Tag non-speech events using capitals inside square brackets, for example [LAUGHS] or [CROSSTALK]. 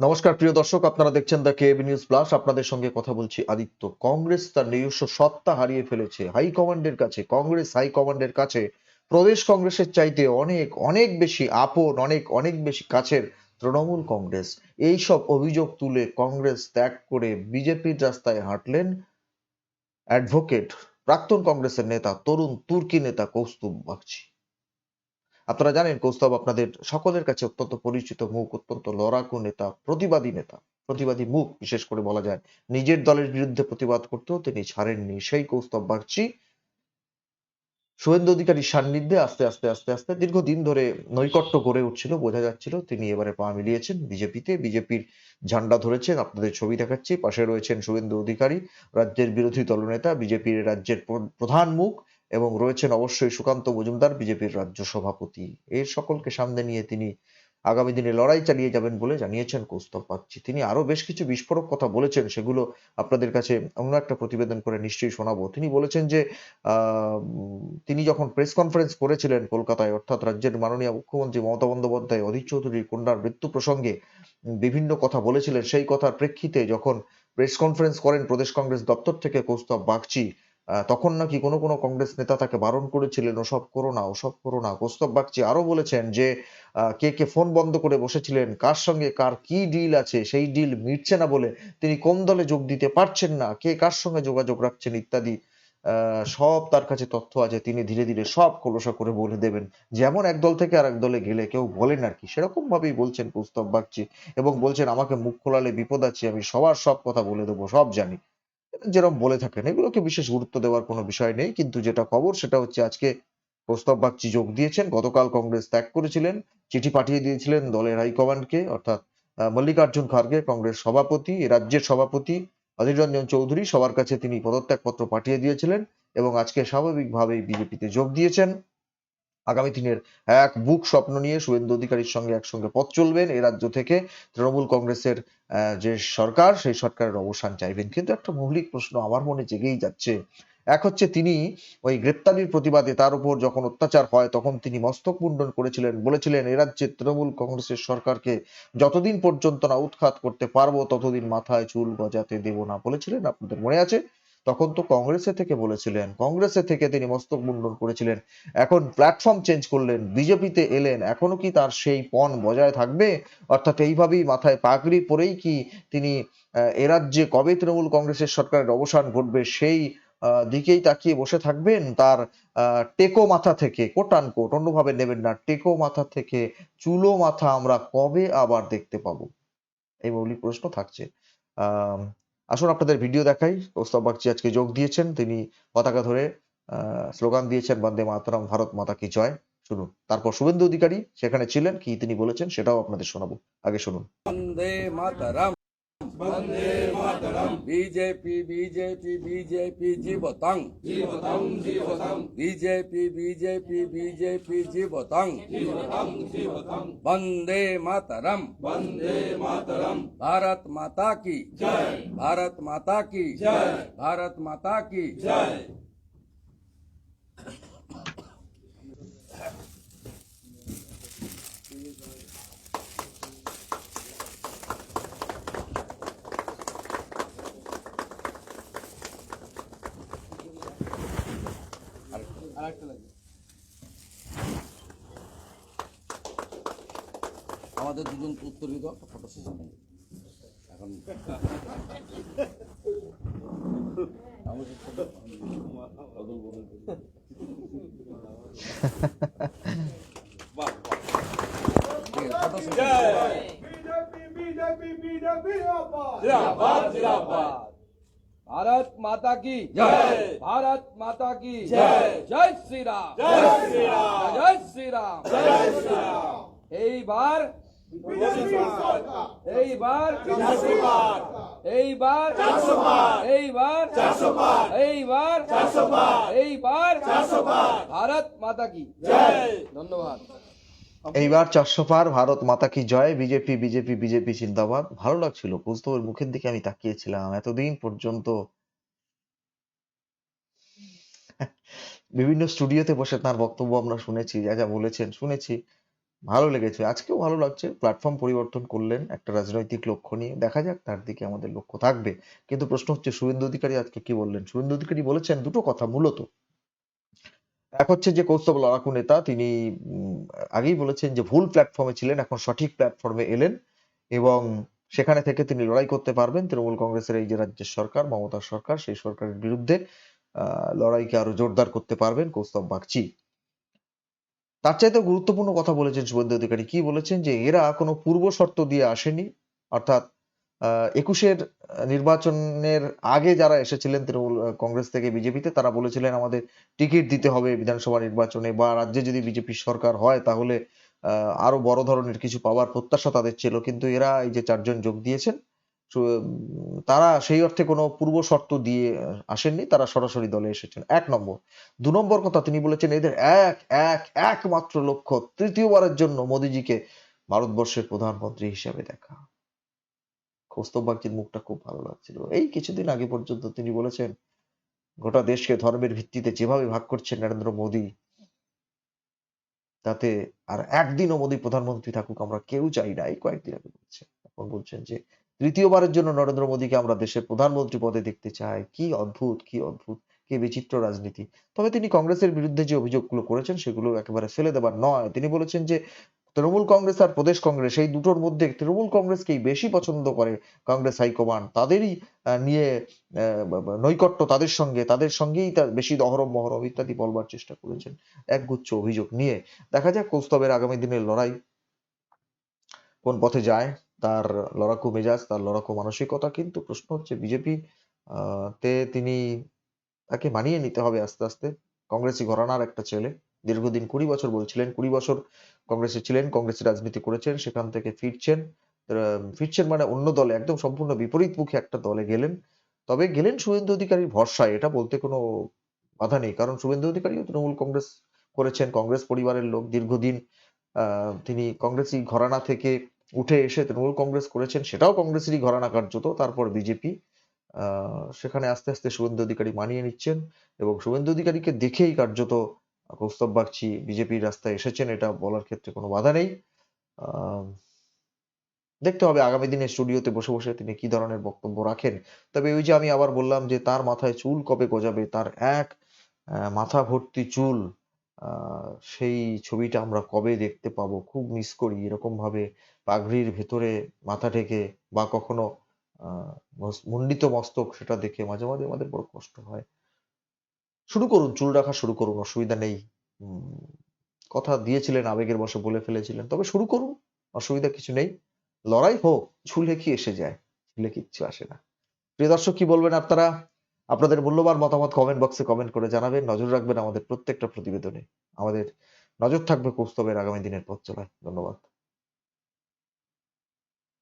নমস্কার, প্রিয় দর্শক, আপনারা দেখছেন দ্য কেবি নিউজ প্লাস আপনাদের সঙ্গে কথা বলছি আদিত্য। কংগ্রেস তার নিজস্ব সত্তা হারিয়ে ফেলেছে হাইকমান্ডের কাছে। কংগ্রেস হাইকমান্ডের কাছে। প্রদেশ কংগ্রেসের চাইতে অনেক অনেক বেশি আপন, অনেক অনেক বেশি কাছের তৃণমূল কংগ্রেস। এই সব অভিযোগ তুলে কংগ্রেস ত্যাগ করে বিজেপির রাস্তায় হাঁটলেন অ্যাডভোকেট প্রাক্তন কংগ্রেসের নেতা, তরুণ তুর্কি নেতা কৌস্তুভ বাগচি। আপনারা জানেন, কৌস্তব আপনাদের সকলের কাছে অত্যন্ত পরিচিত মুখ, অত্যন্ত লড়াকু নেতা, প্রতিবাদী নেতা, প্রতিবাদী মুখ বিশেষ করে বলা যায়। নিজের দলের বিরুদ্ধে প্রতিবাদ করতেও তিনি ছাড়েননি। সেই কৌস্তব বাগচি শুভেন্দু অধিকারীর সান্নিধ্যে আস্তে আস্তে আস্তে আস্তে দীর্ঘদিন ধরে নৈকট্য গড়ে উঠছিল, বোঝা যাচ্ছিল তিনি এবারে পা মিলিয়েছেন বিজেপিতে। বিজেপির ঝান্ডা ধরেছেন, আপনাদের ছবি দেখাচ্ছি, পাশে রয়েছেন শুভেন্দু অধিকারী, রাজ্যের বিরোধী দলনেতা, বিজেপির রাজ্যের প্রধান মুখ এবং রয়েছেন অবশ্যই সুকান্ত মজুমদার, বিজেপির রাজ্য সভাপতি। এর সকলকে সামনে নিয়ে তিনি আগামী দিনে লড়াই চালিয়ে যাবেন বলে জানিয়েছেন কৌস্তব বাগচি তিনি আরও বেশ কিছু বিস্ফোরক কথা বলেছেন, সেগুলো আপনাদের কাছে অন্য একটা প্রতিবেদন করে নিশ্চয়ই শোনাবো। তিনি বলেছেন যে তিনি যখন প্রেস কনফারেন্স করেছিলেন কলকাতায়, অর্থাৎ রাজ্যের মাননীয় মুখ্যমন্ত্রী মমতা বন্দ্যোপাধ্যায়, অধীর চৌধুরীর কন্যার মৃত্যু প্রসঙ্গে বিভিন্ন কথা বলেছিলেন। সেই কথার প্রেক্ষিতে যখন প্রেস কনফারেন্স করেন প্রদেশ কংগ্রেস দপ্তর থেকে কৌস্তব বাগচি তখন নাকি কোনো কোনো কংগ্রেস নেতা তাকে বারণ করেছিলেন, ওসব করো না, ওসব করো না। কৌস্তব বাগচি আরও বলেছেন যে কে কে ফোন বন্ধ করে বসেছিলেন, কার সঙ্গে কার কি ডিল আছে, সেই ডিল মিটছে না বলে তিনি কোন দলে যোগ দিতে পারছেন না, কে কার সঙ্গে যোগাযোগ রাখছেন ইত্যাদি সব তার কাছে তথ্য আছে, তিনি ধীরে ধীরে সব খোলসা করে বলে দেবেন। যেমন এক দল থেকে আর এক দলে গেলে কেউ বলেন আর কি সেরকম ভাবেই বলছেন কৌস্তব বাগচি এবং বলছেন, আমাকে মুখ খোলালে বিপদ আছে, আমি সবার সব কথা বলে দেবো, সব জানি। যেরকম বলে থাকেন, এগুলোকে বিশেষ গুরুত্ব দেওয়ার কোনো বিষয় নেই। কিন্তু যেটা খবর, সেটা হচ্ছে আজকে প্রস্তাব বাগচি যোগ দিয়েছেন। গতকাল কংগ্রেস ত্যাগ করেছিলেন, চিঠি পাঠিয়ে দিয়েছিলেন দলের হাইকমান্ডকে, অর্থাৎ মল্লিকার্জুন খার্গে, কংগ্রেস সভাপতি রাজ্যের সভাপতি অধীর রঞ্জন চৌধুরী। সবার কাছে তিনি পদত্যাগপত্র পাঠিয়ে দিয়েছিলেন এবং আজকে স্বাভাবিকভাবেই বিজেপিতে যোগ দিয়েছেন। আগামী দিনের এক বুক স্বপ্ন নিয়ে শুভেন্দু অধিকারীর সঙ্গে একসঙ্গে পথ চলবেন। এ রাজ্য থেকে তৃণমূল কংগ্রেসের যে সরকার, সেই সরকারের অবসান চাইবেন। কিন্তু একটা মৌলিক প্রশ্ন আমার মনে জেগেই যাচ্ছে। এক হচ্ছে তিনি ওই গ্রেপ্তারির প্রতিবাদে তার উপর যখন অত্যাচার হয়, তখন তিনি মস্তক মুন্ডন করেছিলেন, বলেছিলেন, এ রাজ্যে তৃণমূল কংগ্রেসের সরকারকে যতদিন পর্যন্ত না উৎখাত করতে পারব, ততদিন মাথায় চুল গজাতে দেব না। বলেছিলেন, আপনাদের মনে আছে? তখন তো কংগ্রেসে থেকে বলেছিলেন কংগ্রেসে থেকে তিনি মস্তক মুন্ডন করেছিলেন। এখন প্ল্যাটফর্ম চেঞ্জ করলেন বিজেপিতে এলেন এখনও কি তার সেই পণ বজায় থাকবে? অর্থাৎ এইভাবেই মাথায় পাগড়ি পরেই কি তিনি আহ, এ রাজ্যে কবে তৃণমূল কংগ্রেসের সরকারের অবসান ঘটবে সেই দিকেই তাকিয়ে বসে থাকবেন? তার টেকো মাথা থেকে কোটান কোট অন্যভাবে নেবেন না টেকো মাথা থেকে চুলো মাথা আমরা কবে আবার দেখতে পাবো? এই মৌলিক প্রশ্ন থাকছে। আহ আসুন আপনাদের ভিডিও দেখাই। প্রস্তাব বাগচি আজকে যোগ দিয়েছেন। তিনি পতাকা ধরে স্লোগান দিয়েছেন, বন্দে মাতরম, ভারত মাতা কি জয়। শুনুন। তারপর শুভেন্দু অধিকারী সেখানে ছিলেন, কি তিনি বলেছেন সেটাও আপনাদের শোনাবো। আগে শুনুন। Vande Mataram. Vande Mataram BJP BJP BJP जीवतंग जीवतंग जीवतंग बीजेपी बीजेपी बीजेपी जीवतंग जीवतंग जीवतंग वंदे मातरम वंदे मातरम भारत माता की जय भारत माता की जय भारत माता की जय আমাদের দুজন উত্তর দিত ফটো সেশন এখন [LAUGHS] আমাদের [LAUGHS] [LAUGHS] माता की जय भारत माता की जय जय श्री राम जय श्री राम जय श्री राम जय श्री राम এইবার बीजेपी सरकार এইবার চারশো বার এইবার চারশো বার এইবার চারশো বার এইবার চারশো বার এইবার চারশো বার ভারত মাতা কি জয় ধন্যবাদ এইবার চারশো পার ভারত মাতা কি জয় বিজেপি বিজেপি বিজেপি জিন্দাবাদ ভালো লাগছিল কৌস্তবের মুখের দিকে আমি তাকিয়েছিলাম এতদিন পর্যন্ত বিভিন্ন স্টুডিওতে বসে তার বক্তব্য আমরা শুনেছি, যা যা বলেছেন শুনেছি। ভালো লেগেছে। আজকেও ভালো লাগছে। প্ল্যাটফর্ম পরিবর্তন করলেন একটা রাজনৈতিক লক্ষ্য নিয়ে। দেখা যাক তার দিকে আমাদের লক্ষ্য থাকবে। কিন্তু প্রশ্ন হচ্ছে, শুভেন্দু অধিকারী আজকে কি বললেন? শুভেন্দু অধিকারী বলেছেন দুটো কথা মূলত। এক হচ্ছে যে কৌস্তব লড়াকু নেতা, তিনি আগেই বলেছেন যে ভুল প্ল্যাটফর্মে ছিলেন, এখন সঠিক প্ল্যাটফর্মে এলেন এবং সেখানে থেকে তিনি লড়াই করতে পারবেন। তৃণমূল কংগ্রেসের এই যে রাজ্যের সরকার, মমতার সরকার, সেই সরকারের বিরুদ্ধে। লড়াইকে আরও জোরদার করতে পারবেন কৌস্তব বাগচি। তার চাইতে গুরুত্বপূর্ণ কথা বলেছেন শুভেন্দু অধিকারী। কি বলেছেন? যে এরা কোনো পূর্ব শর্ত দিয়ে আসেনি। অর্থাৎ একুশের নির্বাচনের আগে যারা এসেছিলেন তৃণমূল কংগ্রেস থেকে বিজেপিতে, তারা বলেছিলেন আমাদের টিকিট দিতে হবে বিধানসভা নির্বাচনে বা রাজ্যে যদি বিজেপি সরকার হয় তাহলে আরও বড় ধরনের কিছু পাওয়ার প্রত্যাশা তাদের ছিল। কিন্তু এরা এই যে চারজন যোগ দিয়েছেন তারা সেই অর্থে কোনো পূর্ব শর্ত দিয়ে আসেননি, তারা সরাসরি দলে এসেছেন। এক নম্বর। দু নম্বর কথা তিনি বলেছেন, এদের এক এক, একমাত্র লক্ষ্য তৃতীয়বারের জন্য মোদিজিকে ভারতবর্ষের প্রধানমন্ত্রী হিসেবে দেখা। কৌস্তব বাগচির মুখটা খুব ভালো লাগছিল। এই কিছুদিন আগে পর্যন্ত তিনি বলেছেন, গোটা দেশকে ধর্মের ভিত্তিতে যেভাবে ভাগ করছেন নরেন্দ্র মোদী, তাতে আর একদিনও মোদী প্রধানমন্ত্রী থাকুক আমরা কেউ চাই না। এই কয়েকদিন আগে বলছেন। এখন বলছেন যে তৃতীয়বারের জন্য নরেন্দ্র মোদীকে আমরা দেশের প্রধানমন্ত্রী পদে দেখতে চাই। কি অদ্ভুত কি অদ্ভুত, কি বিচিত্র রাজনীতি। তবে তিনি কংগ্রেসের বিরুদ্ধে যে অভিযোগগুলো করেছেন সেগুলো একেবারে ফেলে দেবার নয়। তিনি বলেছেন যে, তৃণমূল কংগ্রেস আর প্রদেশ কংগ্রেস এই দুটোর মধ্যে তৃণমূল কংগ্রেসকেই বেশি পছন্দ করে কংগ্রেস হাইকমান্ড। তাদেরই নিয়ে নৈকট্য তাদের সঙ্গে, তাদের সঙ্গেই তার বেশি দহরম, মহরম ইত্যাদি বলবার চেষ্টা করেছেন একগুচ্ছ অভিযোগ নিয়ে। দেখা যাক কৌস্তবের আগামী দিনের লড়াই কোন পথে যায়। তার লড়াকু মেজাজ, তার লড়াকু মানসিকতা কিন্তু প্রশ্ন হচ্ছে বিজেপি তে তিনি তাকে মানিয়ে নিতে হবে আস্তে আস্তে। কংগ্রেসি ঘরানার একটা ছেলে, দীর্ঘদিন কুড়ি বছর বলছিলেন, কুড়ি বছর কংগ্রেসে ছিলেন কংগ্রেসের রাজনীতি করেছেন, সেখান থেকে ফিরছেন। ফিরছেন মানে অন্য দলে, একদম সম্পূর্ণ বিপরীত বিপরীতমুখী একটা দলে গেলেন। তবে গেলেন শুভেন্দু অধিকারীর ভরসায়, এটা বলতে কোনো বাধা নেই। কারণ শুভেন্দু অধিকারীও তৃণমূল কংগ্রেস করেছেন, কংগ্রেস পরিবারের লোক। দীর্ঘদিন তিনি কংগ্রেসি ঘরানা থেকে উঠে এসে তৃণমূল কংগ্রেস করেছেন, সেটাও কংগ্রেসেরই ঘরানা কার্যত তারপর বিজেপি সেখানে আস্তে আস্তে শুভেন্দু অধিকারী মানিয়ে নিচ্ছেন এবং শুভেন্দু অধিকারীকে দেখেই কার্যত কৌস্তব বাগচি বিজেপির রাস্তায় এসেছেন, এটা বলার ক্ষেত্রে কোনো বাধা নেই। দেখতে হবে আগামী দিনে স্টুডিওতে বসে বসে তিনি কি ধরনের বক্তব্য রাখেন। তবে ওই যে আমি আবার বললাম যে তার মাথায় চুল কবে গজাবে, তার এক মাথা ভর্তি চুল সেই ছবিটা আমরা কবে দেখতে পাবো, খুব মিস করি এরকম ভাবে পাগড়ির ভেতরে মাথা ঢেকে বা কখনো মুন্ডিত মস্তক সেটা দেখে মাঝে মাঝে আমাদের বড় কষ্ট হয়। শুরু করুন, চুল রাখা শুরু করুন, অসুবিধা নেই। কথা দিয়েছিলেন, আবেগের বশে বলে ফেলেছিলেন। তবে শুরু করুন, অসুবিধা কিছু নেই। লড়াই হোক চুলে কি এসে যায় চুলে কিচ্ছু আসে না। প্রিয় দর্শক, কি বলবেন আপনারা? আপনাদের মূল্যবান মতামত কমেন্ট বক্সে কমেন্ট করে জানাবেন। নজর রাখবেন আমাদের প্রত্যেকটা প্রতিবেদনে। আমাদের নজর থাকবে কৌস্তবের আগামী দিনের পথ চলায়। ধন্যবাদ।